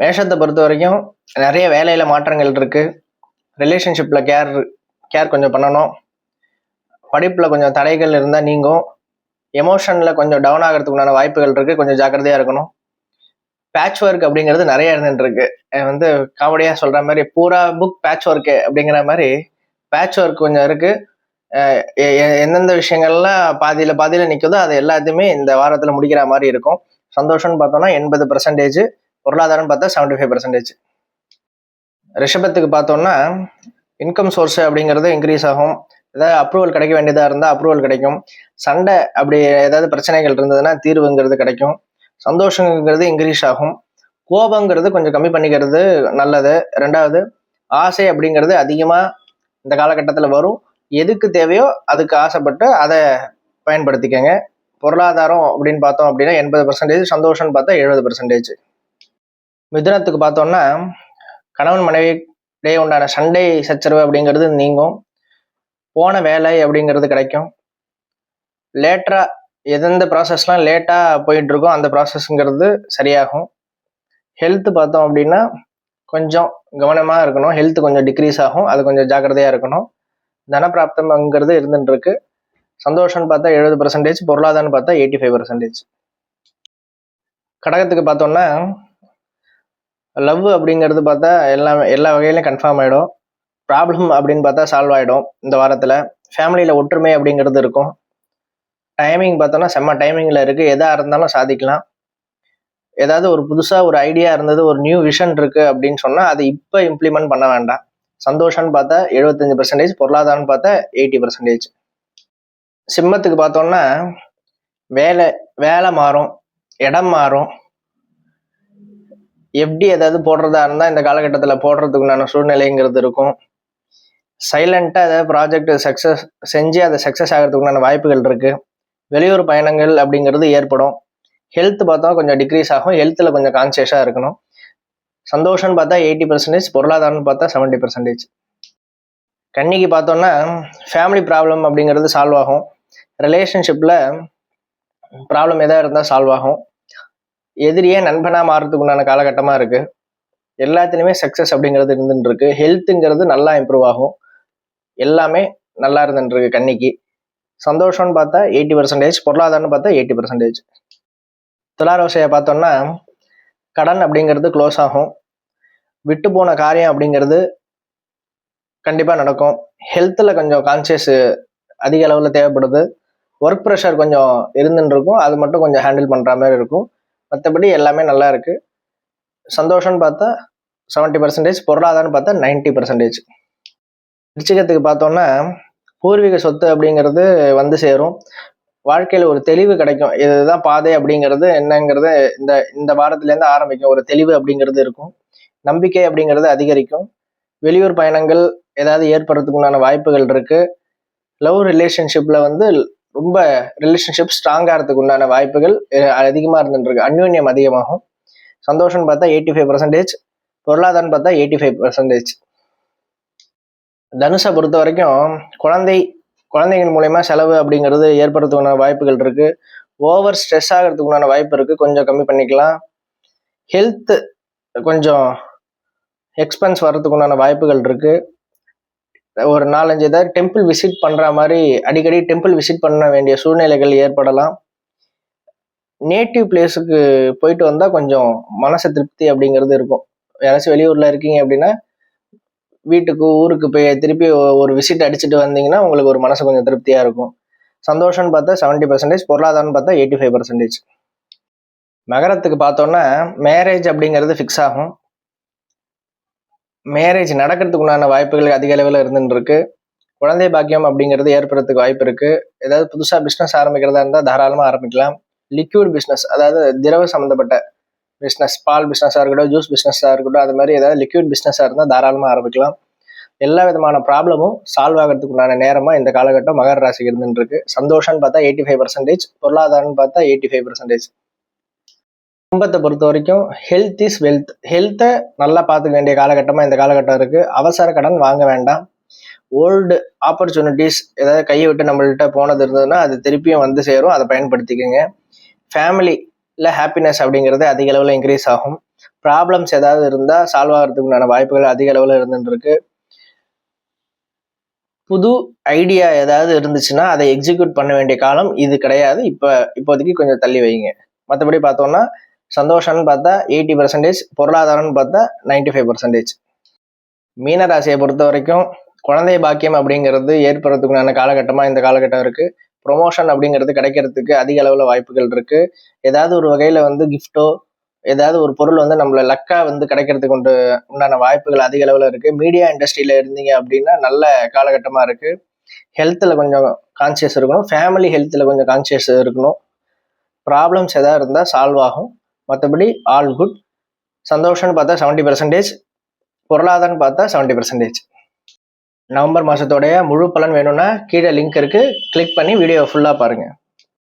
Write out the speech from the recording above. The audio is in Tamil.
மேஷத்தை பொறுத்த வரைக்கும் நிறைய வேலையில் மாற்றங்கள் இருக்குது ரிலேஷன்ஷிப்பில் கேர் கேர் கொஞ்சம் பண்ணணும். படிப்பில் கொஞ்சம் தடைகள் இருந்தால் நீங்கும். எமோஷனில் கொஞ்சம் டவுன் ஆகிறதுக்கு உண்டான வாய்ப்புகள் இருக்குது கொஞ்சம் ஜாக்கிரதையாக இருக்கணும். பேட்ச் ஒர்க் அப்படிங்கிறது நிறைய இருந்துட்டுருக்கு வந்து காமெடியாக சொல்கிற மாதிரி பூரா புக் பேட்ச் ஒர்க்கு அப்படிங்கிற மாதிரி பேட்ச் ஒர்க் கொஞ்சம் இருக்குது எந்தெந்த விஷயங்கள்லாம் பாதியில் பாதியில் நிற்குதோ அது எல்லாத்தையுமே இந்த வாரத்தில் முடிக்கிற மாதிரி இருக்கும். சந்தோஷம்னு பார்த்தோன்னா எண்பது பர்சன்டேஜ் பொருளாதாரம் பார்த்தா செவன்டி ஃபைவ் பர்சன்டேஜ் ரிஷபத்துக்கு பார்த்தோம்னா இன்கம் சோர்ஸ் அப்படிங்கிறது இன்க்ரீஸ் ஆகும். ஏதாவது அப்ரூவல் கிடைக்க வேண்டியதாக இருந்தால் அப்ரூவல் கிடைக்கும். சண்டை அப்படி ஏதாவது பிரச்சனைகள் இருந்ததுன்னா தீர்வுங்கிறது கிடைக்கும். சந்தோஷங்கிறது இன்க்ரீஸ் ஆகும். கோபங்கிறது கொஞ்சம் கம்மி பண்ணிக்கிறது நல்லது. ரெண்டாவது ஆசை அப்படிங்கிறது அதிகமாக இந்த காலகட்டத்தில் வரும். எதுக்கு தேவையோ அதுக்கு ஆசைப்பட்டு அதை பயன்படுத்திக்கங்க. பொருளாதாரம் அப்படின்னு பார்த்தோம் அப்படின்னா எண்பது பர்சன்டேஜ் சந்தோஷம்னு பார்த்தா எழுபது பர்சன்டேஜ் மிதுனத்துக்கு பார்த்தோம்னா கணவன் மனைவி இடையே உண்டான சண்டை சச்சரவு அப்படிங்கிறது நீங்கும். போன வேலை அப்படிங்கிறது கிடைக்கும். லேட்டராக எந்தெந்த ப்ராசஸ்லாம் லேட்டாக போயிட்டு இருக்கோ அந்த ப்ராசஸ்ங்கிறது சரியாகும். ஹெல்த் பார்த்தோம் அப்படின்னா கொஞ்சம் கவனமாக இருக்கணும். ஹெல்த் கொஞ்சம் டிக்ரீஸ் ஆகும். அது கொஞ்சம் ஜாக்கிரதையாக இருக்கணும். தனப்பிராப்தம்ங்கிறது இருந்துட்டுருக்கு. சந்தோஷம்னு பார்த்தா எழுபது பர்சன்டேஜ் பொருளாதாரம்னு பார்த்தா எயிட்டி ஃபைவ் பர்சன்டேஜ் கடகத்துக்கு பார்த்தோம்னா லவ் அப்படிங்கிறது பார்த்தா எல்லா எல்லா வகையிலும் கன்ஃபார்ம் ஆகிடும் ப்ராப்ளம் அப்படின்னு பார்த்தா சால்வ் ஆகிடும் இந்த வாரத்தில். ஃபேமிலியில் ஒற்றுமை அப்படிங்கிறது இருக்கும். டைமிங் பார்த்தோன்னா செம்ம டைமிங்கில் இருக்குது எதாக இருந்தாலும் சாதிக்கலாம். ஏதாவது ஒரு புதுசாக ஒரு ஐடியா இருந்தது ஒரு நியூ விஷன் இருக்குது அப்படின்னு சொன்னால் அதை இப்போ இம்ப்ளிமெண்ட் பண்ண வேண்டாம். சந்தோஷம்னு பார்த்தா எழுபத்தஞ்சு பர்சன்டேஜ் பொருளாதாரம்னு பார்த்தா எயிட்டி பர்சன்டேஜ் சிம்மத்துக்கு பார்த்தோன்னா வேலை வேலை மாறும் இடம் மாறும். எப்படி ஏதாவது போடுறதா இருந்தால் இந்த காலகட்டத்தில் போடுறதுக்குண்டான சூழ்நிலைங்கிறது இருக்கும். சைலண்ட்டாக ஏதாவது ப்ராஜெக்ட் சக்ஸஸ் செஞ்சு அதை சக்ஸஸ் ஆகிறதுக்குண்டான வாய்ப்புகள் இருக்குது வெளியூர் பயணங்கள் அப்படிங்கிறது ஏற்படும். ஹெல்த் பார்த்தா கொஞ்சம் டிக்ரீஸ் ஆகும். ஹெல்த்தில் கொஞ்சம் கான்சியஸாக இருக்கணும். சந்தோஷம்னு பார்த்தா எயிட்டி பர்சன்டேஜ் பொருளாதாரம்னு பார்த்தா செவன்ட்டி பர்சன்டேஜ் கன்னிக்கு பார்த்தோன்னா ஃபேமிலி ப்ராப்ளம் அப்படிங்கிறது சால்வ் ஆகும். ரிலேஷன்ஷிப்பில் ப்ராப்ளம் எதாக இருந்தால் சால்வ் ஆகும். எதிரியே நண்பனாக மாறுறதுக்கு உண்டான காலகட்டமாக இருக்குது எல்லாத்துலேயுமே சக்ஸஸ் அப்படிங்கிறது இருந்துட்டு இருக்கு ஹெல்த்துங்கிறது நல்லா இம்ப்ரூவ் ஆகும். எல்லாமே நல்லா இருந்துட்டு இருக்கு கன்னிக்கு சந்தோஷம்னு பார்த்தா எயிட்டி பர்சன்டேஜ் பொருளாதாரம்னு பார்த்தா எயிட்டி பர்சன்டேஜ் துளாரோசையை பார்த்தோம்னா கடன் அப்படிங்கிறது க்ளோஸ் ஆகும். விட்டு போன காரியம் அப்படிங்கிறது கண்டிப்பாக நடக்கும். ஹெல்த்தில் கொஞ்சம் கான்சியஸ் அதிக அளவில் தேவைப்படுது. ஒர்க் ப்ரெஷர் கொஞ்சம் இருந்துன்னு இருக்கும் அது மட்டும் கொஞ்சம் ஹேண்டில் பண்ணுற மாதிரி இருக்கும். மற்றபடி எல்லாமே நல்லா இருக்கு. சந்தோஷம்னு பார்த்தா செவன்ட்டி பர்சன்டேஜ் பொருளாதாரம்னு பார்த்தா நைன்ட்டி பர்சன்டேஜ் விருச்சிகத்துக்கு பார்த்தோன்னா பூர்வீக சொத்து அப்படிங்கிறது வந்து சேரும். வாழ்க்கையில் ஒரு தெளிவு கிடைக்கும். இதுதான் பாதை அப்படிங்கிறது என்னங்கிறது இந்த இந்த வாரத்துலேருந்து ஆரம்பிக்கும். ஒரு தெளிவு அப்படிங்கிறது இருக்கும். நம்பிக்கை அப்படிங்கிறது அதிகரிக்கும். வெளியூர் பயணங்கள் ஏதாவது ஏற்படுறதுக்குண்டான வாய்ப்புகள் இருக்குது லவ் ரிலேஷன்ஷிப்பில் வந்து ரொம்ப ரிலேஷன்ஷிப் ஸ்ட்ராங் ஆகிறதுக்கு உண்டான வாய்ப்புகள் அதிகமாக இருந்துருக்கு இருக்கு அந்யோன்யம் அதிகமாகும். சந்தோஷம்னு பார்த்தா எயிட்டி ஃபைவ் பர்சன்டேஜ் பொருளாதாரம் பார்த்தா எயிட்டி ஃபைவ் பர்சன்டேஜ் தனுஷை பொறுத்த வரைக்கும் குழந்தை குழந்தைகள் மூலயமா செலவு அப்படிங்கிறது ஏற்படுறதுக்குண்டான வாய்ப்புகள் இருக்குது ஓவர் ஸ்ட்ரெஸ் ஆகிறதுக்குண்டான வாய்ப்பு இருக்குது கொஞ்சம் கம்மி பண்ணிக்கலாம். ஹெல்த்து கொஞ்சம் எக்ஸ்பென்ஸ் வர்றதுக்குண்டான வாய்ப்புகள் இருக்குது ஒரு நாலஞ்சு ஏதாவது டெம்பிள் விசிட் பண்ணுற மாதிரி அடிக்கடி டெம்பிள் விசிட் பண்ண வேண்டிய சூழ்நிலைகள் ஏற்படலாம். நேட்டிவ் பிளேஸுக்கு போயிட்டு வந்தால் கொஞ்சம் மனசு திருப்தி அப்படிங்கிறது இருக்கும். யாராச்சும் வெளியூரில் இருக்கீங்க அப்படின்னா வீட்டுக்கு ஊருக்கு போய் திருப்பி ஒரு விசிட் அடிச்சுட்டு வந்தீங்கன்னா உங்களுக்கு ஒரு மனசு கொஞ்சம் திருப்தியாக இருக்கும். சந்தோஷம்னு பார்த்தா செவன்ட்டி பர்சன்டேஜ் பொருளாதாரம்னு பார்த்தா எயிட்டி ஃபைவ் பர்சன்டேஜ் மகரத்துக்கு பார்த்தோன்னா மேரேஜ் அப்படிங்கிறது ஃபிக்ஸ் ஆகும். மேரேஜ் நடக்கிறதுக்கு உண்டான வாய்ப்புகள் அதிக அளவில் இருந்துட்டு இருக்கு குழந்தை பாக்கியம் அப்படிங்கிறது ஏற்படுறதுக்கு வாய்ப்பு இருக்கு. ஏதாவது புதுசாக பிஸ்னஸ் ஆரம்பிக்கிறதா இருந்தால் தாராளமாக ஆரம்பிக்கலாம். லிக்யூட் பிஸ்னஸ் அதாவது திரவ சம்மந்தப்பட்ட பிஸ்னஸ் பால் பிஸ்னஸாக இருக்கட்டும் ஜூஸ் பிஸ்னஸாக இருக்கட்டும் அது மாதிரி ஏதாவது லிக்யூட் பிஸ்னஸாக இருந்தால் தாராளமாக ஆரம்பிக்கலாம். எல்லா விதமான ப்ராப்ளமும் சால்வ் ஆகிறதுக்கு உண்டான நேரமாக இந்த காலகட்டம் மகர ராசிக்கு இருந்துருக்கு சந்தோஷம்னு பார்த்தா எயிட்டி ஃபைவ் பர்சன்டேஜ் பொருளாதாரம்னு பார்த்தா எயிட்டி ஃபைவ் பர்சன்டேஜ் குடும்பத்தை பொறுத்த வரைக்கும் ஹெல்த் இஸ் வெல்த் ஹெல்த்தை நல்லா பார்த்துக்க வேண்டிய காலகட்டமாக இந்த காலகட்டம் இருக்குது அவசர கடன் வாங்க வேண்டாம். ஓல்டு ஆப்பர்ச்சுனிட்டிஸ் ஏதாவது கையை விட்டு நம்மள்கிட்ட போனது இருந்ததுன்னா அது திருப்பியும் வந்து சேரும். அதை பயன்படுத்திக்கோங்க. ஃபேமிலியில் ஹாப்பினஸ் அப்படிங்கிறது அதிக அளவில் இன்க்ரீஸ் ஆகும். ப்ராப்ளம்ஸ் ஏதாவது இருந்தால் சால்வ் ஆகிறதுக்குண்டான வாய்ப்புகள் அதிக அளவில் இருந்துருக்கு புது ஐடியா ஏதாவது இருந்துச்சுன்னா அதை எக்ஸிக்யூட் பண்ண வேண்டிய காலம் இது கிடையாது. இப்போ இப்போதைக்கு கொஞ்சம் தள்ளி வைங்க. மற்றபடி பார்த்தோம்னா சந்தோஷம்னு பார்த்தா எயிட்டி பர்சன்டேஜ் பொருளாதாரம்னு பார்த்தா நைன்டி ஃபைவ் பர்சன்டேஜ் மீனராசியை பொறுத்த வரைக்கும் குழந்தை பாக்கியம் அப்படிங்கிறது ஏற்படுறதுக்குண்டான காலகட்டமாக இந்த காலகட்டம் இருக்குது ப்ரொமோஷன் அப்படிங்கிறது கிடைக்கிறதுக்கு அதிக அளவில் வாய்ப்புகள் இருக்குது ஏதாவது ஒரு வகையில் வந்து கிஃப்ட்டோ ஏதாவது ஒரு பொருள் வந்து நம்மளை லக்கா வந்து கிடைக்கிறதுக்கு உண்டு உண்டான வாய்ப்புகள் அதிக அளவில் இருக்குது மீடியா இண்டஸ்ட்ரியில் இருந்தீங்க அப்படின்னா நல்ல காலகட்டமாக இருக்குது ஹெல்த்தில் கொஞ்சம் கான்சியஸ் இருக்கணும். ஃபேமிலி ஹெல்த்தில் கொஞ்சம் கான்சியஸ் இருக்கணும். ப்ராப்ளம்ஸ் எதாவது இருந்தால் சால்வ் ஆகும். மற்றபடி ஆல் குட் சந்தோஷம்னு பார்த்தா செவன்ட்டி பர்சன்டேஜ் பொருளாதாரம்னு பார்த்தா செவன்ட்டி பர்சன்டேஜ் நவம்பர் மாதத்தோடைய முழு பலன் வேணும்னா கீழே லிங்க் இருக்குது கிளிக் பண்ணி வீடியோ ஃபுல்லாக பாருங்கள்